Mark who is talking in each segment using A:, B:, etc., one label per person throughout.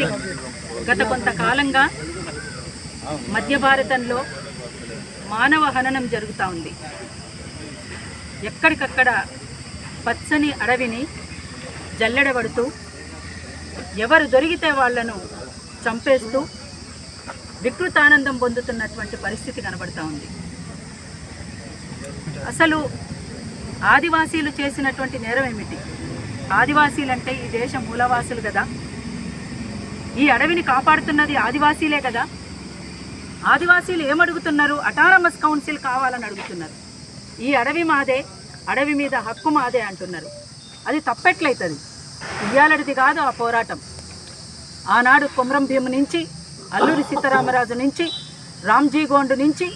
A: వ్యక్తి. గత కొంతకాలంగా మధ్య భారతంలో మానవ హననం జరుగుతూ ఉంది. ఎక్కడికక్కడ పచ్చని అడవిని జల్లెడబడుతూ ఎవరు దొరికితే వాళ్ళను చంపేస్తూ వికృతానందం పొందుతున్నటువంటి పరిస్థితి కనబడుతూ ఉంది. అసలు ఆదివాసీలు చేసినటువంటి నేరం ఏమిటి? ఆదివాసీలంటే ఈ దేశ మూలవాసులు కదా. ఈ అడవిని కాపాడుతున్నది ఆదివాసీలే కదా? ఆదివాసీలు ఏమడుగుతున్నారు? అటానమస్ కౌన్సిల్ కావాలని అడుగుతున్నారు. ఈ అడవి మాదే అడవి మీద హక్కు మాదే అంటున్నారు. అది తప్పెట్లయితుంది ఇయ్యాలడిది కాదు ఆ పోరాటం. ఆనాడు కొమరం నుంచి అల్లూరి సీతారామరాజు నుంచి రామ్జీ గోండు నుంచి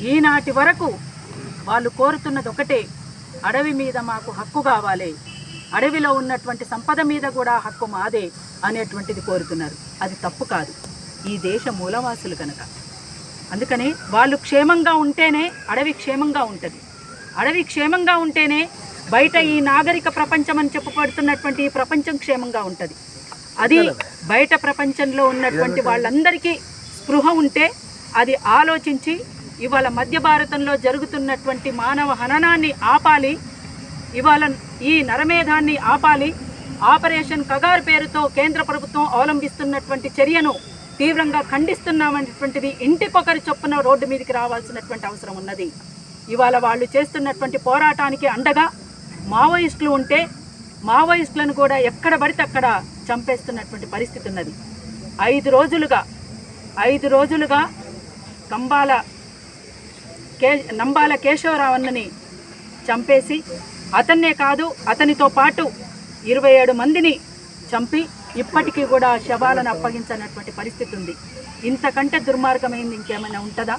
A: ఈనాటి వరకు వాళ్ళు కోరుతున్నది ఒకటే అడవి మీద మాకు హక్కు కావాలి. అడవిలో ఉన్నటువంటి సంపద మీద కూడా హక్కు మాదే అనేటువంటిది కోరుతున్నారు. అది తప్పు కాదు. ఈ దేశ మూలవాసులు కనుక అందుకని వాళ్ళు క్షేమంగా ఉంటేనే అడవి క్షేమంగా ఉంటుంది. అడవి క్షేమంగా ఉంటేనే బయట ఈ నాగరిక ప్రపంచం అని చెప్పబడుతున్నటువంటి ఈ ప్రపంచం క్షేమంగా ఉంటుంది. అది బయట ప్రపంచంలో ఉన్నటువంటి వాళ్ళందరికీ స్పృహ ఉంటే అది ఆలోచించి ఇవాళ మధ్య భారతంలో జరుగుతున్నటువంటి మానవ హననాన్ని ఆపాలి ఇవాళ ఈ నరమేధాన్ని ఆపాలి. ఆపరేషన్ కగార్ పేరుతో కేంద్ర ప్రభుత్వం అవలంబిస్తున్నటువంటి చర్యను తీవ్రంగా ఖండిస్తున్నామనేటువంటిది ఇంటికొకరి చొప్పున రోడ్డు మీదకి రావాల్సినటువంటి అవసరం ఉన్నది. ఇవాళ వాళ్ళు చేస్తున్నటువంటి పోరాటానికి అండగా మావోయిస్టులు ఉంటే మావోయిస్టులను కూడా ఎక్కడ పడితే అక్కడ చంపేస్తున్నటువంటి పరిస్థితి ఉన్నది. ఐదు రోజులుగా ఐదు రోజులుగా కంబాల కే నంబాల కేశవరావన్నని చంపేసి అతన్నే కాదు అతనితో పాటు ఇరవై ఏడు మందిని చంపి ఇప్పటికీ కూడా శవాలను అప్పగించనటువంటి పరిస్థితి ఉంది. ఇంతకంటే దుర్మార్గమైంది ఇంకేమైనా ఉంటుందా?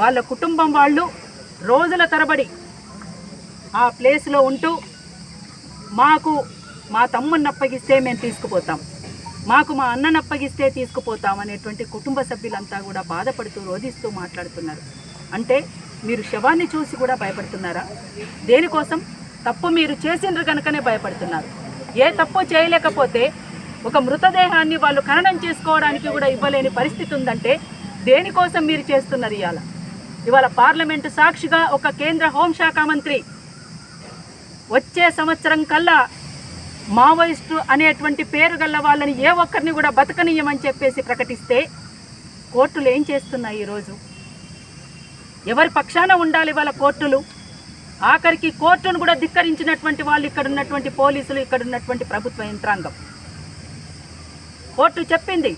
A: వాళ్ళ కుటుంబం వాళ్ళు రోజుల తరబడి ఆ ప్లేస్లో ఉంటూ మాకు మా తమ్ముని అప్పగిస్తే మేము తీసుకుపోతాం. మాకు మా అన్నను అప్పగిస్తే తీసుకుపోతాం అనేటువంటి కుటుంబ సభ్యులంతా కూడా బాధపడుతూ రోధిస్తూ మాట్లాడుతున్నారు. అంటే మీరు శవాన్ని చూసి కూడా భయపడుతున్నారా? దేనికోసం? తప్పు మీరు చేసిండ్రు కనుకనే భయపడుతున్నారు. ఏ తప్పు చేయలేకపోతే ఒక మృతదేహాన్ని వాళ్ళు ఖననం చేసుకోవడానికి కూడా ఇవ్వలేని పరిస్థితి ఉందంటే దేనికోసం మీరు చేస్తున్నారు ఇవాళ ఇవాళ పార్లమెంటు సాక్షిగా ఒక కేంద్ర హోంశాఖ మంత్రి వచ్చే సంవత్సరం కల్లా మావోయిస్టు అనేటువంటి పేరు గల్ల వాళ్ళని ఏ ఒక్కరిని కూడా బతకనీయమని చెప్పేసి ప్రకటిస్తే కోర్టులు ఏం చేస్తున్నాయి ఈరోజు? ఎవరి పక్షాన ఉండాలి వాళ్ళ కోర్టులు? ఆఖరికి కోర్టును కూడా ధిక్కరించినటువంటి వాళ్ళు ఇక్కడ ఉన్నటువంటి పోలీసులు ఇక్కడ ఉన్నటువంటి ప్రభుత్వ యంత్రాంగం. కోర్టు చెప్పింది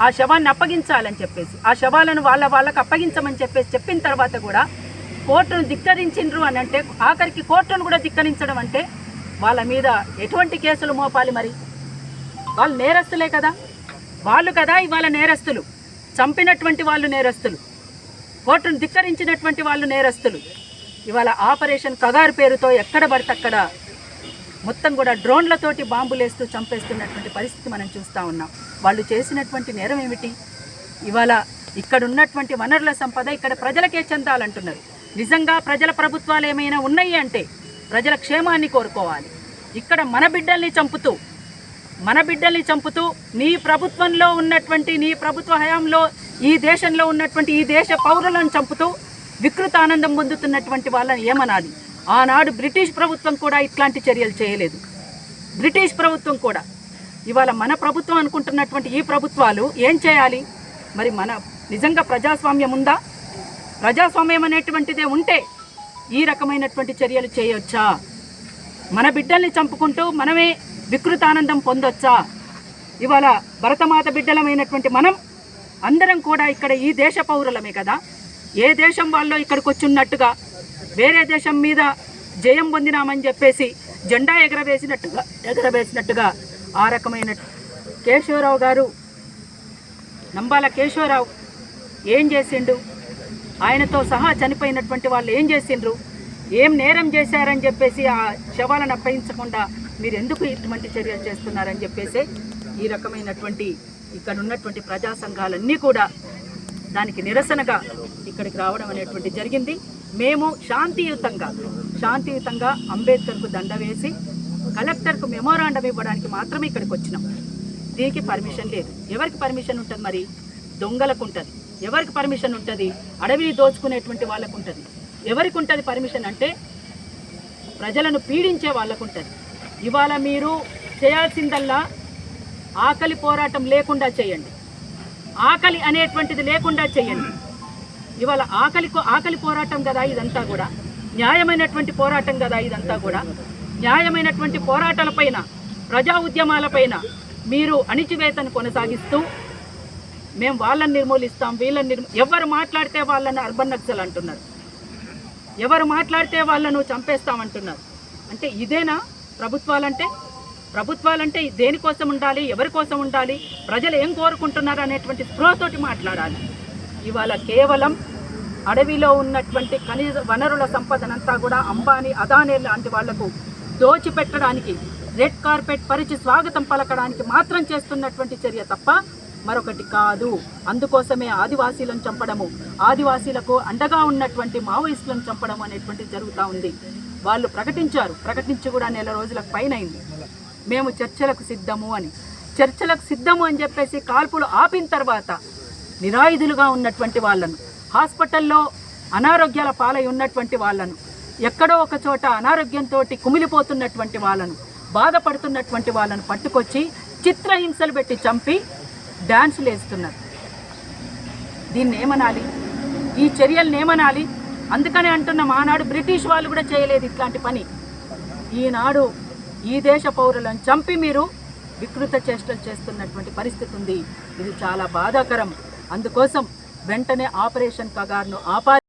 A: ఆ శవాన్ని అప్పగించాలని చెప్పేసి ఆ శవాలను వాళ్ళ వాళ్ళకి అప్పగించమని చెప్పేసి చెప్పిన తర్వాత కూడా కోర్టును ధిక్కరించిండ్రు అని అంటే ఆఖరికి కోర్టును కూడా ధిక్కరించడం అంటే వాళ్ళ మీద ఎటువంటి కేసులు మోపాలి మరి? వాళ్ళు నేరస్తులే కదా? వాళ్ళు కదా ఇవాళ నేరస్తులు. చంపినటువంటి వాళ్ళు నేరస్తులు. కోర్టును ధిక్కరించినటువంటి వాళ్ళు నేరస్తులు. ఇవాళ ఆపరేషన్ కగారు పేరుతో ఎక్కడ పడితే అక్కడ మొత్తం కూడా డ్రోన్లతోటి బాంబులేస్తూ చంపేస్తున్నటువంటి పరిస్థితి మనం చూస్తూ ఉన్నాం. వాళ్ళు చేసినటువంటి నేరం ఏమిటి? ఇవాళ ఇక్కడ ఉన్నటువంటి వనరుల సంపద ఇక్కడ ప్రజలకే చెందాలంటున్నారు. నిజంగా ప్రజల ప్రభుత్వాలు ఏమైనా ఉన్నాయి అంటే ప్రజల క్షేమాన్ని కోరుకోవాలి. ఇక్కడ మన బిడ్డల్ని చంపుతూ మన బిడ్డల్ని చంపుతూ నీ ప్రభుత్వంలో ఉన్నటువంటి నీ ప్రభుత్వ హయాంలో ఈ దేశంలో ఉన్నటువంటి ఈ దేశ పౌరులను చంపుతూ వికృత ఆనందం పొందుతున్నటువంటి వాళ్ళని ఏమనాలి? ఆనాడు బ్రిటిష్ ప్రభుత్వం కూడా ఇట్లాంటి చర్యలు చేయలేదు. బ్రిటిష్ ప్రభుత్వం కూడా. ఇవాళ మన ప్రభుత్వం అనుకుంటున్నటువంటి ఈ ప్రభుత్వాలు ఏం చేయాలి? మరి మన నిజంగా ప్రజాస్వామ్యం ఉందా? ప్రజాస్వామ్యం అనేటువంటిదే ఉంటే ఈ రకమైనటువంటి చర్యలు చేయొచ్చా? మన బిడ్డల్ని చంపుకుంటూ మనమే వికృతానందం పొందొచ్చా? ఇవాళ భరతమాత బిడ్డలమైనటువంటి మనం అందరం కూడా ఇక్కడ ఈ దేశ పౌరులమే కదా? ఏ దేశం వాళ్ళు ఇక్కడికి వచ్చిన్నట్టుగా వేరే దేశం మీద జయం పొందినామని చెప్పేసి జెండా ఎగరవేసినట్టుగా ఎగరవేసినట్టుగా ఆ రకమైన కేశవరావు గారు నంబాల కేశవరావు ఏం చేసిండు ఆయనతో సహా చనిపోయినటువంటి వాళ్ళు ఏం చేసిండ్రు? ఏం నేరం చేశారని చెప్పేసి ఆ శవాలను అప్పగించకుండా మీరు ఎందుకు ఇటువంటి చర్యలు చేస్తున్నారని చెప్పేసి ఈ రకమైనటువంటి ఇక్కడ ఉన్నటువంటి ప్రజా సంఘాలన్నీ కూడా దానికి నిరసనగా ఇక్కడికి రావడం అనేటువంటి జరిగింది. మేము శాంతియుతంగా శాంతియుతంగా అంబేద్కర్కు దండ వేసి కలెక్టర్కు మెమోరాండం ఇవ్వడానికి మాత్రమే ఇక్కడికి వచ్చినాం. దీనికి పర్మిషన్ లేదు. ఎవరికి పర్మిషన్ ఉంటుంది మరి? దొంగలకు ఉంటుంది. ఎవరికి పర్మిషన్ ఉంటుంది? అడవిని దోచుకునేటువంటి వాళ్ళకు ఉంటుంది. ఎవరికి ఉంటుంది పర్మిషన్ అంటే ప్రజలను పీడించే వాళ్ళకు ఉంటుంది. ఇవాళ మీరు చేయాల్సిందల్లా ఆకలి పోరాటం లేకుండా చేయండి. ఆకలి అనేటువంటిది లేకుండా చేయండి. ఇవాళ ఆకలి ఆకలి పోరాటం కదా ఇదంతా కూడా. న్యాయమైనటువంటి పోరాటం కదా ఇదంతా కూడా. న్యాయమైనటువంటి పోరాటాలపైన ప్రజా ఉద్యమాలపైన మీరు అణిచివేతను కొనసాగిస్తూ మేము వాళ్ళని నిర్మూలిస్తాం వీళ్ళని నిర్మూ ఎవరు మాట్లాడితే వాళ్ళని అర్బన్ నక్సల్ అంటున్నారు. ఎవరు మాట్లాడితే వాళ్ళను చంపేస్తామంటున్నారు. అంటే ఇదేనా ప్రభుత్వాలంటే? ప్రభుత్వాలంటే దేనికోసం ఉండాలి? ఎవరి కోసం ఉండాలి? ప్రజలు ఏం కోరుకుంటున్నారు అనేటువంటి స్పృహతోటి మాట్లాడాలి. ఇవాళ కేవలం అడవిలో ఉన్నటువంటి ఖనిజ వనరుల సంపదనంతా కూడా అంబానీ అదానీ లాంటి వాళ్ళకు దోచిపెట్టడానికి రెడ్ కార్పెట్ పరిచి స్వాగతం పలకడానికి మాత్రం చేస్తున్నటువంటి చర్య తప్ప మరొకటి కాదు. అందుకోసమే ఆదివాసీలను చంపడము ఆదివాసీలకు అండగా ఉన్నటువంటి మావోయిస్టులను చంపడం అనేటువంటిది జరుగుతూ ఉంది. వాళ్ళు ప్రకటించారు. ప్రకటించి కూడా నెల రోజులకు పైన అయింది. మేము చర్చలకు సిద్ధము అని. చర్చలకు సిద్ధము అని చెప్పేసి కాల్పులు ఆపిన తర్వాత నిరాయుధులుగా ఉన్నటువంటి వాళ్ళను హాస్పిటల్లో అనారోగ్యాల పాలై ఉన్నటువంటి వాళ్ళను ఎక్కడో ఒక చోట అనారోగ్యంతో కుమిలిపోతున్నటువంటి వాళ్ళను బాధపడుతున్నటువంటి వాళ్ళను పట్టుకొచ్చి చిత్రహింసలు పెట్టి చంపి డ్యాన్సులు వేస్తున్నారు. దీన్ని ఏమనాలి? ఈ చర్యలను ఏమనాలి? అందుకనే అంటున్న మానాడు బ్రిటిష్ వాళ్ళు కూడా చేయలేదు ఇట్లాంటి పని. ఈనాడు ఈ దేశ పౌరులను చంపి మీరు వికృత చేష్టలు చేస్తున్నటువంటి పరిస్థితి ఉంది. ఇది చాలా బాధాకరం. అందుకోసం వెంటనే ఆపరేషన్ కగార్ను ఆపా